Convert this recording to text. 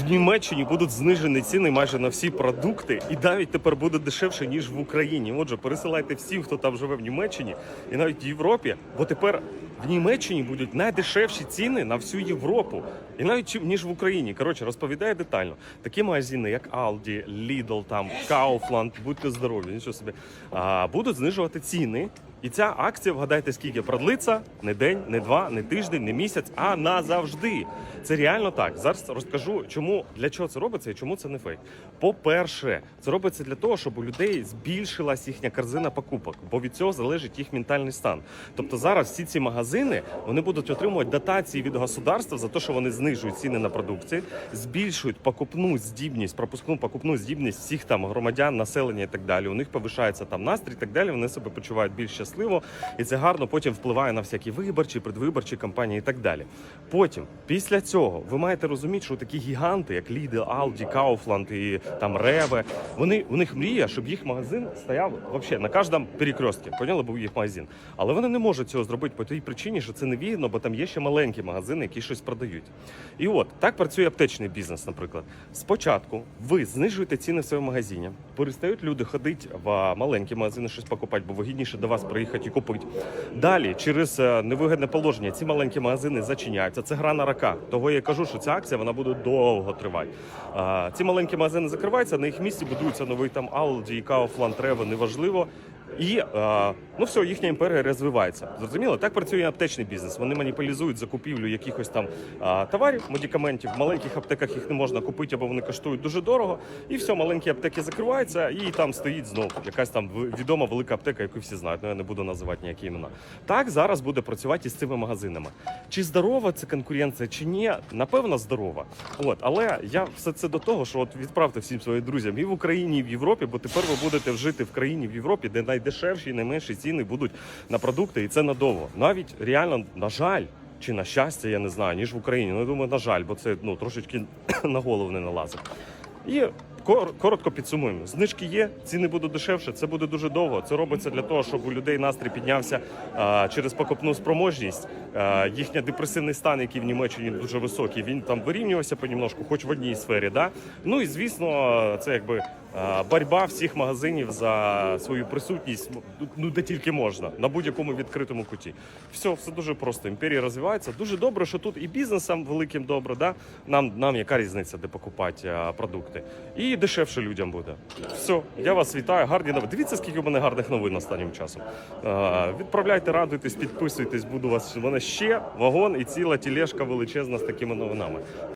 в Німеччині будуть знижені ціни майже на всі продукти, і навіть тепер буде дешевше ніж в Україні. Отже, пересилайте всім, хто там живе в Німеччині, і навіть в Європі, бо тепер в Німеччині будуть найдешевші ціни на всю Європу, і навіть ніж в Україні. Коротше, розповідає детально. Такі магазини, як Aldi, Lidl, там Kaufland, будьте здорові, нічого собі, а, будуть знижувати ціни. І ця акція, вгадайте, скільки продлиться не день, не два, не тиждень, не місяць, а назавжди. Це реально так. Зараз розкажу, чому для чого це робиться і чому це не фейк. По-перше, це робиться для того, щоб у людей збільшилась їхня корзина покупок, бо від цього залежить їх ментальний стан. Тобто зараз всі ці магазини вони будуть отримувати дотації від государства за те, що вони знижують ціни на продукцію, збільшують покупну здібність, пропускну покупну здібність всіх там громадян, населення і так далі. У них повишається там настрій, і так далі. Вони себе почувають більш щасливо, і це гарно потім впливає на всякі виборчі, предвиборчі кампанії і так далі. Потім, після цього, ви маєте розуміти, що такі гіганти, як Lidl, Aldi, Kaufland і там Реве, вони у них мрія, щоб їх магазин стояв вообще на кожному перекрестці. Поняли, був їх магазин. Але вони не можуть цього зробити по тій причині, що це невигідно, бо там є ще маленькі магазини, які щось продають. І от так працює аптечний бізнес, наприклад. Спочатку ви знижуєте ціни в своєму магазині, перестають люди ходити в маленькі магазини щось покупати, бо вигідніше до вас приїхати і купити. Далі, через е, невигідне положення, ці маленькі магазини зачиняються. Це гра на рака. Того я кажу, що ця акція вона буде довго тривати. Ці маленькі магазини закриваються, на їх місці будується новий там Aldi, Kaufland, Rewe, неважливо. І е, ну все, їхня імперія розвивається. Зрозуміло, так працює аптечний бізнес. Вони маніпулізують закупівлю якихось там е, товарів, медикаментів. В маленьких аптеках їх не можна купити, або вони коштують дуже дорого. І все, маленькі аптеки закриваються, і там стоїть знов якась там відома велика аптека, яку всі знають. Ну я не буду називати ніякі імена. Так зараз буде працювати із цими магазинами. Чи здорова це конкуренція, чи ні? Напевно, здорова. От, але я все це до того, що от відправте всім своїм друзям і в Україні, і в Європі, бо тепер ви будете жити в країні в Європі, де найдешевші найменші ціни будуть на продукти, і це надовго. Навіть реально, на жаль. Чи на щастя, я не знаю, ніж в Україні. Ну, я думаю, на жаль, бо це ну трошечки на голову не налазить. І коротко підсумуємо: знижки є, ціни будуть дешевше. Це буде дуже довго. Це робиться для того, щоб у людей настрій піднявся через покупну спроможність. Їхня депресивний стан, який в Німеччині дуже високий, він там вирівнювався понемножку, хоч в одній сфері. Да? Ну і звісно, це якби. Боротьба всіх магазинів за свою присутність, ну де тільки можна, на будь-якому відкритому куті. Все, все дуже просто. Імперія розвивається. Дуже добре, що тут і бізнесам великим добре. Да? Нам, нам яка різниця, де покупати продукти. І дешевше людям буде. Все, я вас вітаю. Гарні новини. Дивіться, скільки у мене гарних новин останнім часом. Відправляйте, радуйтесь, підписуйтесь. Буду вас. У мене ще вагон і ціла тілешка величезна з такими новинами.